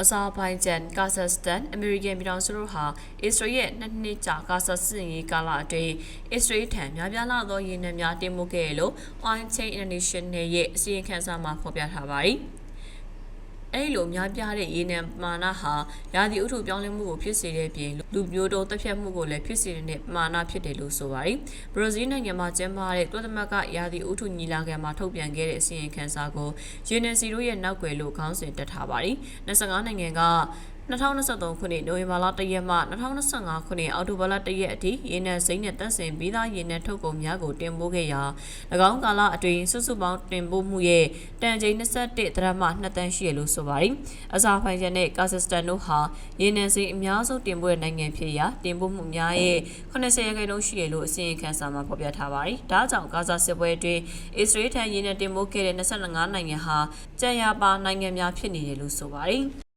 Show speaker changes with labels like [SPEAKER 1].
[SPEAKER 1] အဇာဘိုင်ဂျန်ကာဇက်စတန်အမေရိကန်ပြည်ထောင်စုတို့ဟာအစ္စရေးရဲ့နှစ်နှစ်ကြာကာဇက်စစ်ရေးကာလအတွင်းအစ္စရေးထံများပြားလာသောရင်းနှီးများတင်ပို့ခဲ့တယ်လို့ Oil Chain International ရဲ့အစီရင်ခံစာမှာဖော်ပြထားပါတယ်။ အဲ့လိုများပြားတဲ့ရေနံပမာဏဟာရာသီဥတုပြောင်းလဲမှုကိုဖြစ်စေတဲ့ပြင်လူမျိုးတုံးတက်ဖြတ်မှုကိုလည်းဖြစ်စေတဲ့ပမာဏဖြစ်တယ်လို့ဆိုပါတယ်။ဘရာဇီးနိုင်ငံမှာကျင်းပတဲ့တွသမတ်ကရာသီဥတုညီလာခံမှာထုတ်ပြန်ခဲ့တဲ့အစီရင်ခံစာကိုရေနံစီတို့ရဲ့နောက်ွယ်လို့ခေါင်းစဉ်တက်ထားပါတယ်။25နိုင်ငံက 2023ခုနှစ်နိုဝင်ဘာလ1ရက်မှ2025ခုနှစ်အောက်တိုဘာလ1ရက်အထိရေနံစိမ်းနဲ့တပ်ဆင်ပြီးသားရေနံထုတ်ကုန်များကိုတင်ပို့ခဲ့ရာ၎င်းကာလအတွင်းစုစုပေါင်းတင်ပို့မှုရဲ့တန်ချိန်21ဒရမ2တန်းရှိရလို့ဆိုပါတယ်။အဇာဘိုင်ဂျန်နဲ့ကာဇက်စတန်တို့ဟာရေနံစိမ်းအများဆုံးတင်ပို့တဲ့နိုင်ငံဖြစ်ရာတင်ပို့မှုများရဲ့80ရာခိုင်နှုန်းရှိရလို့အစီရင်ခံစာမှာဖော်ပြထားပါတယ်။ဒါကြောင့်ဂါဇာစစ်ပွဲအတွင်းအစ္စရေးထံရေနံတင်ပို့ခဲ့တဲ့25နိုင်ငံဟာကြံရပါနိုင်ငံများဖြစ်နေတယ်လို့ဆိုပါတယ်။